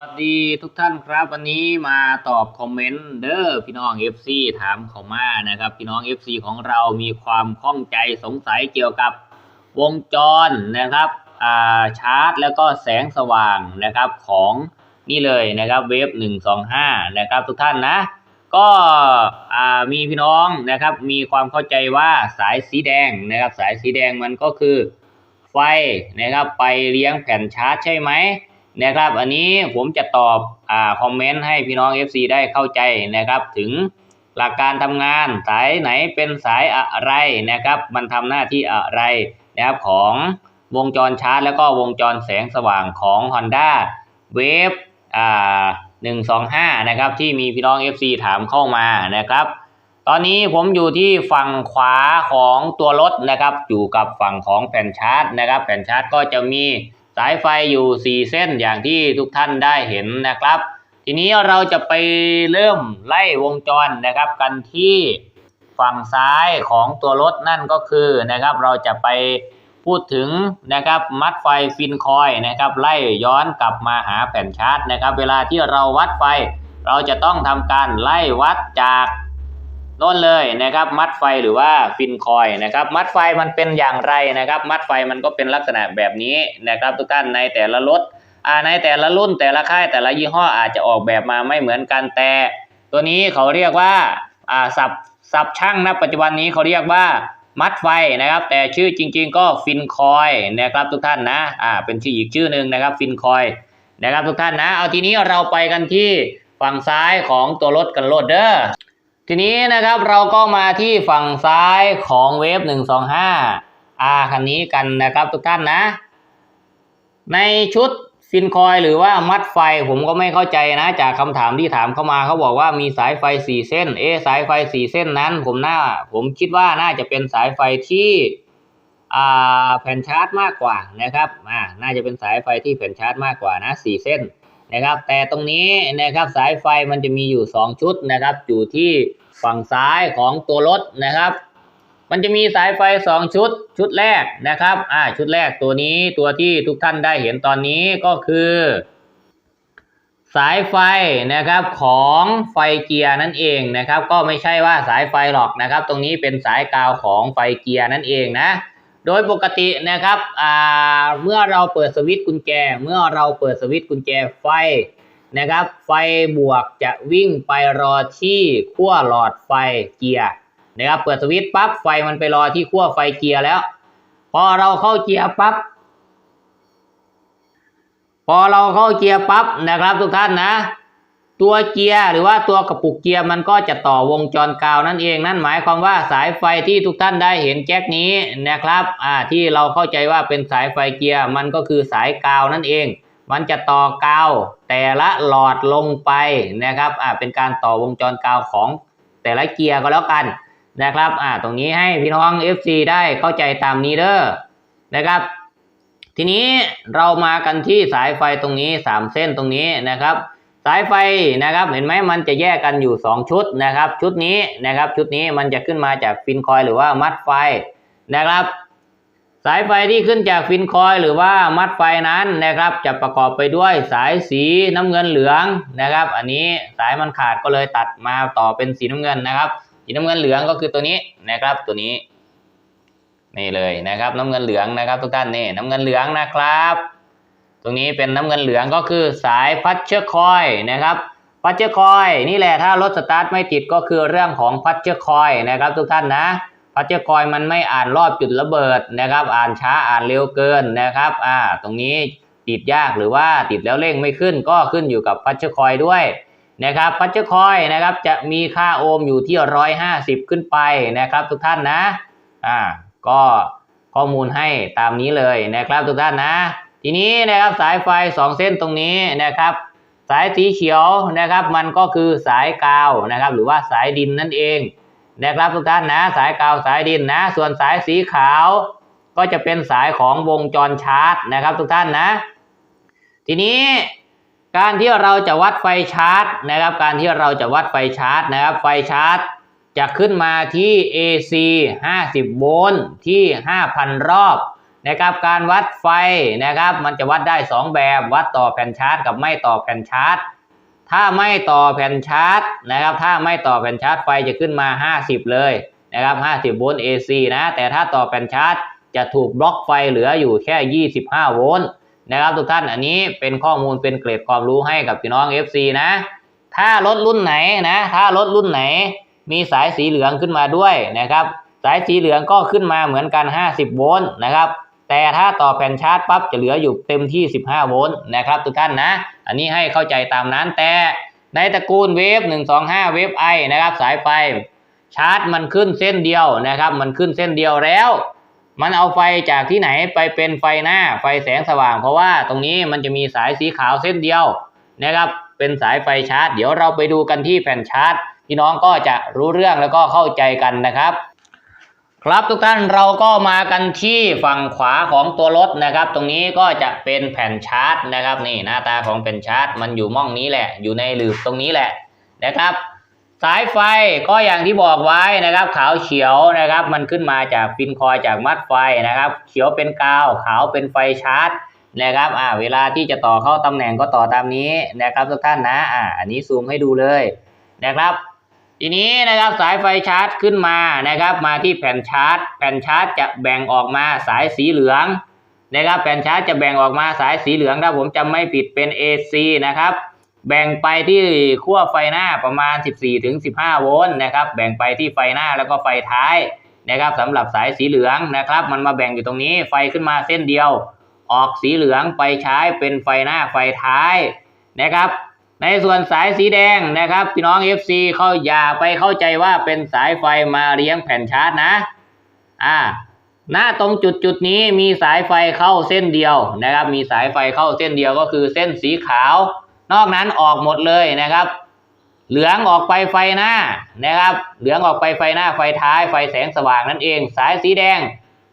สวัสดีทุกท่านครับวันนี้มาตอบคอมเมนต์เด้อพี่น้อง FC ถามเขามานะครับ พี่น้อง FC ของเรามีความข้องใจสงสัยเกี่ยวกับวงจรนะครับอ่าชาร์จแล้วก็แสงสว่างนะครับของนี่เลยนะครับเวฟ125 นะครับทุกท่านนะ ก็อ่ามีพี่น้องนะครับมีความเข้าใจว่าสายสีแดงนะครับสายสีแดงมันก็คือไฟนะครับไปเลี้ยงแผ่นชาร์จใช่ไหม นะครับ อันนี้ผมจะตอบอ่าคอมเมนต์ให้พี่น้อง FC ได้เข้าใจนะครับ ถึงหลักการทำงานสายไหนเป็นสายอะไรนะครับ มันทำหน้าที่อะไรนะครับของวงจรชาร์จ แล้วก็วงจรแสงสว่างของ Honda Wave อ่า125 นะครับ ที่มีพี่น้อง FC ถามเข้ามานะครับ ตอนนี้ผมอยู่ที่ฝั่งขวาของตัวรถนะครับ อยู่กับฝั่งของแผ่นชาร์จนะครับ แผ่นชาร์จก็จะมี สายไฟอยู่ 4 เส้นอย่างที่ทุกท่านได้เห็นนะครับ ทีนี้เราจะไปเริ่มไล่วงจรนะครับกันที่ฝั่งซ้ายของตัวรถนั่นก็คือนะครับ เราจะไปพูดถึงนะครับมัดไฟฟินคอยนะครับ ไล่ย้อนกลับมาหาแผ่นชาร์จนะครับ เวลาที่เราวัดไฟ เราจะต้องทำการไล่วัดจาก น่นเลยนะครับ มัดไฟหรือว่าฟินคอยนะครับ มัดไฟมันเป็นอย่างไรนะครับ มัดไฟมันก็เป็นลักษณะแบบนี้นะครับ ทุกท่านในแต่ละรถในแต่ละรุ่นแต่ละค่ายแต่ละยี่ห้ออาจจะออกแบบมาไม่เหมือนกันแต่ ตัวนี้เขาเรียกว่าสับสับช่างนะปัจจุบันนี้เขาเรียกว่ามัดไฟนะครับ แต่ชื่อจริง ๆ ก็ฟินคอยนะครับทุกท่านนะอ่าเป็นชื่ออีกชื่อหนึ่งนะครับฟินคอยนะครับทุกท่านนะ เอาทีนี้เราไปกันที่ฝั่งซ้ายของตัวรถกันโลดเด้อ ทีนี้นะครับเราก็มาที่ฝั่งซ้ายของเวฟหนึ่งสองห้าคันนี้กันนะครับทุกท่านนะ ในชุดฟินคอยหรือว่ามัดไฟผมก็ไม่เข้าใจนะ จากคำถามที่ถามเข้ามาเขาบอกว่ามีสายไฟสี่เส้น เอสายไฟสี่เส้นนั้น ผมน่าผมคิดว่าน่าจะเป็นสายไฟที่แผ่นชาร์จมากกว่านะครับอ่าน่าจะเป็นสายไฟที่แผ่นชาร์จมากกว่านะสี่เส้น นะครับ แต่ตรงนี้นะครับสายไฟมันจะมีอยู่ 2 ชุดนะครับ อยู่ที่ฝั่งซ้ายของตัวรถนะครับ มันจะมีสายไฟ 2 ชุด ชุดแรกนะครับ อ่า ชุดแรกตัวนี้ตัวที่ทุกท่านได้เห็นตอนนี้ก็คือ สายไฟนะครับของไฟเกียร์นั่นเองนะครับ ก็ไม่ใช่ว่าสายไฟหรอกนะครับ ตรงนี้เป็นสายกาวของไฟเกียร์นั่นเองนะ โดยปกตินะครับเมื่อเราเปิดสวิตช์กุญแจ เมื่อเราเปิดสวิตช์กุญแจไฟนะครับ ไฟบวกจะวิ่งไปรอที่ขั้วหลอดไฟเกียร์นะครับเปิดสวิตช์ปั๊บไฟมันไปรอที่ขั้วไฟเกียร์แล้ว พอเราเข้าเกียร์ปั๊บพอเราเข้าเกียร์ปั๊บนะครับทุกท่านนะ ตัวเกียร์หรือว่าตัวกระปุกเกียร์มันก็จะต่อวงจรกาวนั่นเองนั่นหมายความว่าสายไฟที่ทุกท่านได้เห็นแจ็คนี้นะครับอ่าที่เราเข้าใจว่าเป็นสายไฟเกียร์มันก็คือสายกาวนั่นเอง มันจะต่อกาวแต่ละหลอดลงไปนะครับอ่าเป็นการต่อวงจรกาวของแต่ละเกียร์ก็แล้วกันนะครับอ่าตรงนี้ให้พี่น้อง FC ได้เข้าใจตามนี้เด้อนะครับ ทีนี้เรามากันที่สายไฟตรงนี้สามเส้นตรงนี้นะครับายไฟนะครับเห็นไหมมันจะแยกกันอยู่ 2 ชุดนะครับ ชุดนี้นะครับชุดนี้มันจะขึ้นมาจากฟินคอยหรือว่ามัดไฟนะครับ สายไฟที่ขึ้นจากฟินคอยหรือว่ามัดไฟนั้นนะครับ จะประกอบไปด้วยสายสีน้ำเงินเหลืองนะครับ อันนี้สายมันขาดก็เลยตัดมาต่อเป็นสีน้ำเงินนะครับสีน้ำเงินเหลืองก็คือตัวนี้นะครับตัวนี้นี่เลยนะครับน้ำเงินเหลืองนะครับ ทุกท่านนี่น้ำเงินเหลืองนะครับ ตรงนี้เป็นน้ำเงินเหลืองก็คือสายพัชเชอร์คอยนะครับ พัชเชอร์คอยนี่แหละถ้ารถสตาร์ทไม่ติดก็คือเรื่องของพัชเชอร์คอยนะครับ ทุกท่านนะ พัชเชอร์คอยมันไม่อ่านรอบจุดระเบิดนะครับ อ่านช้าอ่านเร็วเกินนะครับอ่าตรงนี้ติดยากหรือว่าติดแล้วเร่งไม่ขึ้นก็ขึ้นอยู่กับพัชเชอร์คอยด้วยนะครับพัชเชอร์คอยนะครับจะมีค่าโอห์มอยู่ที่ร้อยห้าสิบขึ้นไปนะครับ ทุกท่านนะอ่าก็ข้อมูลให้ตามนี้เลยนะครับทุกท่านนะ ทีนี้นะครับสายไฟสองเส้นตรงนี้นะครับ สายสีเขียวนะครับ มันก็คือสายกาวนะครับ หรือว่าสายดินนั่นเองนะครับทุกท่านนะสายกาวสายดินนะ ส่วนสายสีขาว ก็จะเป็นสายของวงจรชาร์จนะครับ ทุกท่านนะ ทีนี้การที่เราจะวัดไฟชาร์จนะครับ การที่เราจะวัดไฟชาร์จนะครับ ไฟชาร์จจะขึ้นมาที่ AC 50 โวลต์ที่ 5,000 รอบ นะครับการวัดไฟนะครับ มันจะวัดได้ 2 แบบวัดต่อแผ่นชาร์จกับไม่ต่อแผ่นชาร์จ ถ้าไม่ต่อแผ่นชาร์จนะครับ ถ้าไม่ต่อแผ่นชาร์จไฟจะขึ้นมา 50 เลยนะครับ 50 โวลต์ AC นะแต่ถ้าต่อแผ่นชาร์จ จะถูกบล็อกไฟเหลืออยู่แค่ 25 โวลต์นะครับทุกท่านอันนี้เป็นข้อมูลเป็นเกรดความรู้ให้กับพี่น้อง FC นะ ถ้ารถรุ่นไหนนะ ถ้ารถรุ่นไหน มีสายสีเหลืองขึ้นมาด้วยนะครับ สายสีเหลืองก็ขึ้นมาเหมือนกัน 50 โวลต์นะครับ แต่ถ้าต่อแผ่นชาร์จปั๊บจะเหลืออยู่เต็มที่ 15 โวลต์นะครับทุกท่านนะ อันนี้ให้เข้าใจตามนั้นแต่ในตระกูลเวฟ125 เวฟไอนะครับสายไฟชาร์จมันขึ้นเส้นเดียวนะครับ มันขึ้นเส้นเดียวแล้ว มันเอาไฟจากที่ไหนไปเป็นไฟหน้าไฟแสงสว่าง เพราะว่าตรงนี้มันจะมีสายสีขาวเส้นเดียวนะครับเป็นสายไฟชาร์จ เดี๋ยวเราไปดูกันที่แผ่นชาร์จพี่น้องก็จะรู้เรื่องแล้วก็เข้าใจกันนะครับ ครับทุกท่านเราก็มากันที่ฝั่งขวาของตัวรถนะครับ ตรงนี้ก็จะเป็นแผ่นชาร์จนะครับ นี่หน้าตาของแผ่นชาร์จ มันอยู่ม่องนี้แหละ อยู่ในหลืบตรงนี้แหละนะครับ สายไฟก็อย่างที่บอกไว้นะครับ ขาวเขียวนะครับ มันขึ้นมาจากฟินคอยจากมัดไฟนะครับ เขียวเป็นกาวขาวเป็นไฟชาร์จนะครับอ่าเวลาที่จะต่อเข้าตำแหน่งก็ต่อตามนี้นะครับทุกท่านนะอ่าอันนี้ซูมให้ดูเลยนะครับ ทีนี้นะครับสายไฟชาร์จขึ้นมานะครับ มาที่แผ่นชาร์จ แผ่นชาร์จจะแบ่งออกมาสายสีเหลืองนะครับแผ่นชาร์จจะแบ่งออกมาสายสีเหลืองถ้าผมจำไม่ผิดเป็น AC นะครับ แบ่งไปที่ขั้วไฟหน้าประมาณ 14ถึง15 โวลต์นะครับ แบ่งไปที่ไฟหน้าแล้วก็ไฟท้ายนะครับสำหรับสายสีเหลืองนะครับ มันมาแบ่งอยู่ตรงนี้ไฟขึ้นมาเส้นเดียว ออกสีเหลืองไปใช้เป็นไฟหน้าไฟท้ายนะครับ ในส่วนสายสีแดงนะครับ พี่น้อง FC เขาอย่าไปเข้าใจว่าเป็นสายไฟมาเลี้ยงแผ่นชาร์จนะ อ่าหน้าตรงจุดจุดนี้มีสายไฟเข้าเส้นเดียวนะครับ มีสายไฟเข้าเส้นเดียวก็คือเส้นสีขาว นอกนั้นออกหมดเลยนะครับ เหลืองออกไปไฟหน้านะครับ เหลืองออกไปไฟหน้าไฟท้ายไฟแสงสว่างนั่นเอง สายสีแดง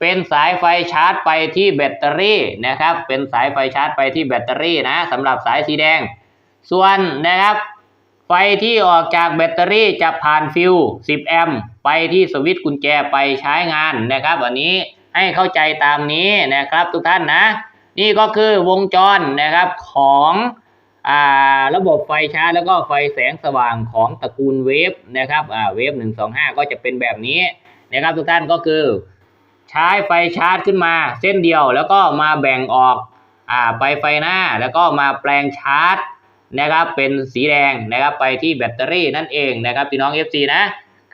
เป็นสายไฟชาร์จไปที่แบตเตอรี่นะครับ เป็นสายไฟชาร์จไปที่แบตเตอรี่นะสำหรับสายสีแดง ส่วนนะครับ ไฟที่ออกจากแบตเตอรี่จะผ่านฟิว10 แอมป์ไปที่สวิตช์กุญแจไปใช้งานนะครับ อันนี้ให้เข้าใจตามนี้นะครับทุกท่านนะ นี่ก็คือวงจรนะครับของอ่าระบบไฟชาร์จแล้วก็ไฟแสงสว่างของตระกูลเวฟนะครับอ่าเวฟหนึ่งสองห้าก็จะเป็นแบบนี้นะครับทุกท่านก็คือ ใช้ไฟชาร์จขึ้นมาเส้นเดียวแล้วก็มาแบ่งออกอ่าไปไฟหน้าแล้วก็มาแปลงชาร์จ นะครับเป็นสีแดงนะครับไปที่แบตเตอรี่นั่นเองนะครับพี่น้อง FC นะ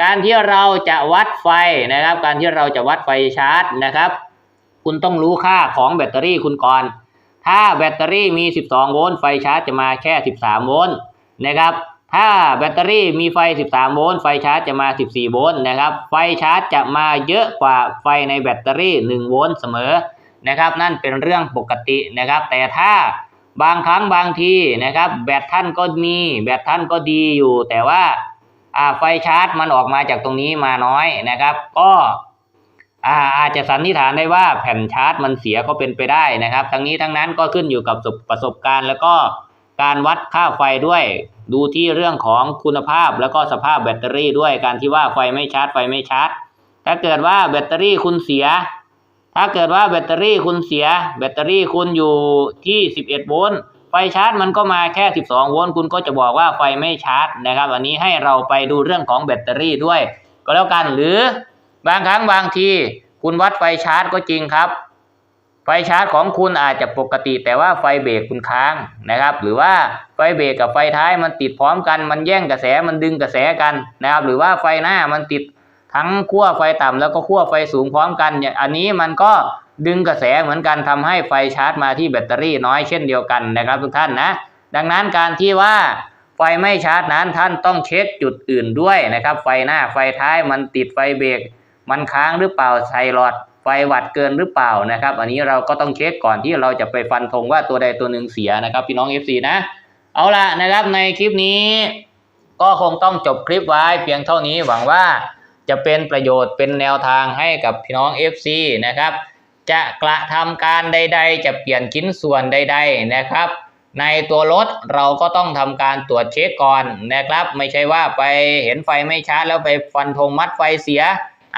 การที่เราจะวัดไฟนะครับ การที่เราจะวัดไฟชาร์จนะครับ คุณต้องรู้ค่าของแบตเตอรี่คุณก่อน ถ้าแบตเตอรี่มี 12 โวลต์ไฟชาร์จจะมาแค่ 13 โวลต์นะครับถ้าแบตเตอรี่มีไฟ 13 โวลต์ไฟชาร์จจะมา 14 โวลต์นะครับไฟชาร์จจะมาเยอะกว่าไฟในแบตเตอรี่ 1 โวลต์เสมอนะครับนั่นเป็นเรื่องปกตินะครับ แต่ถ้า บางครั้งบางทีนะครับ แบตท่านก็มีแบตท่านก็ดีอยู่ แต่ว่าอ่าไฟชาร์จมันออกมาจากตรงนี้มาน้อยนะครับ ก็อ่าอาจจะสันนิษฐานได้ว่าแผ่นชาร์จมันเสียก็เป็นไปได้นะครับ ทั้งนี้ทั้งนั้นก็ขึ้นอยู่กับประสบการณ์ แล้วก็การวัดค่าไฟด้วย ดูที่เรื่องของคุณภาพแล้วก็สภาพแบตเตอรี่ด้วยการที่ว่าไฟไม่ชาร์จไฟไม่ชาร์จถ้าเกิดว่าแบตเตอรี่คุณเสีย ถ้าเกิดว่าแบตเตอรี่คุณเสีย แบตเตอรี่คุณอยู่ที่ 11 โวลต์ไฟชาร์จมันก็มาแค่ 12 โวลต์คุณก็จะบอกว่าไฟไม่ชาร์จนะครับ อันนี้ให้เราไปดูเรื่องของแบตเตอรี่ด้วย ก็แล้วกันหรือบางครั้งบางที คุณวัดไฟชาร์จก็จริงครับ ไฟชาร์จของคุณอาจจะปกติ แต่ว่าไฟเบรกคุณค้างนะครับ หรือว่าไฟเบรกกับไฟท้ายมันติดพร้อมกัน มันแย่งกระแสมันดึงกระแสกันนะครับ หรือว่าไฟหน้ามันติด ทั้งขั้วไฟต่ำแล้วก็ขั้วไฟสูงพร้อมกันเนี่ยอันนี้มันก็ดึงกระแสเหมือนกันทำให้ไฟชาร์จมาที่แบตเตอรี่น้อยเช่นเดียวกันนะครับทุกท่านนะ ดังนั้นการที่ว่าไฟไม่ชาร์จนั้นท่านต้องเช็คจุดอื่นด้วยนะครับ ไฟหน้าไฟท้ายมันติดไฟเบรกมันค้างหรือเปล่าใส่หลอดไฟวัดเกินหรือเปล่านะครับ อันนี้เราก็ต้องเช็คก่อนที่เราจะไปฟันธงว่าตัวใดตัวหนึ่งเสียนะครับ พี่น้อง FC นะ เอาละนะครับในคลิปนี้ ก็คงต้องจบคลิปไว้เพียงเท่านี้หวังว่า จะเป็นประโยชน์เป็นแนวทางให้กับพี่น้อง FC นะครับ จะกระทำการใด ๆ จะเปลี่ยนชิ้นส่วนใด ๆนะครับ ในตัวรถเราก็ต้องทำการตรวจเช็คก่อนนะครับ ไม่ใช่ว่าไปเห็นไฟไม่ชาร์จแล้วไปฟันธงมัดไฟเสีย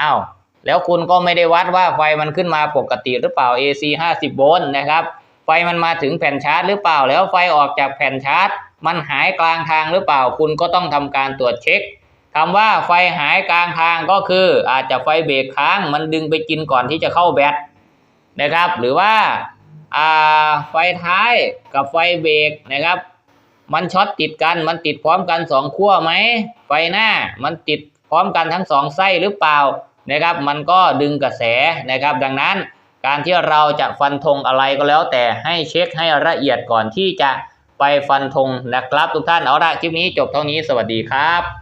อ้าวแล้วคุณก็ไม่ได้วัดว่าไฟมันขึ้นมาปกติหรือเปล่า AC 50 โวลต์นะครับ ไฟมันมาถึงแผ่นชาร์จหรือเปล่า แล้วไฟออกจากแผ่นชาร์จ มันหายกลางทางหรือเปล่า คุณก็ต้องทำการตรวจเช็ค คำว่าไฟหายกลางทางก็คืออาจจะไฟเบรกค้างมันดึงไปกินก่อนที่จะเข้าแบตนะครับ หรือว่าอ่าไฟท้ายกับไฟเบรกนะครับ มันช็อตติดกันมันติดพร้อมกันสองขั้วไหมไฟหน้ามันติดพร้อมกันทั้งสองไส้หรือเปล่านะครับ มันก็ดึงกระแสนะครับ ดังนั้นการที่เราจะฟันธงอะไรก็แล้ว แต่ให้เช็คให้ละเอียดก่อนที่จะไปฟันธงนะครับ ทุกท่านเอาละคลิปนี้จบเท่านี้สวัสดีครับ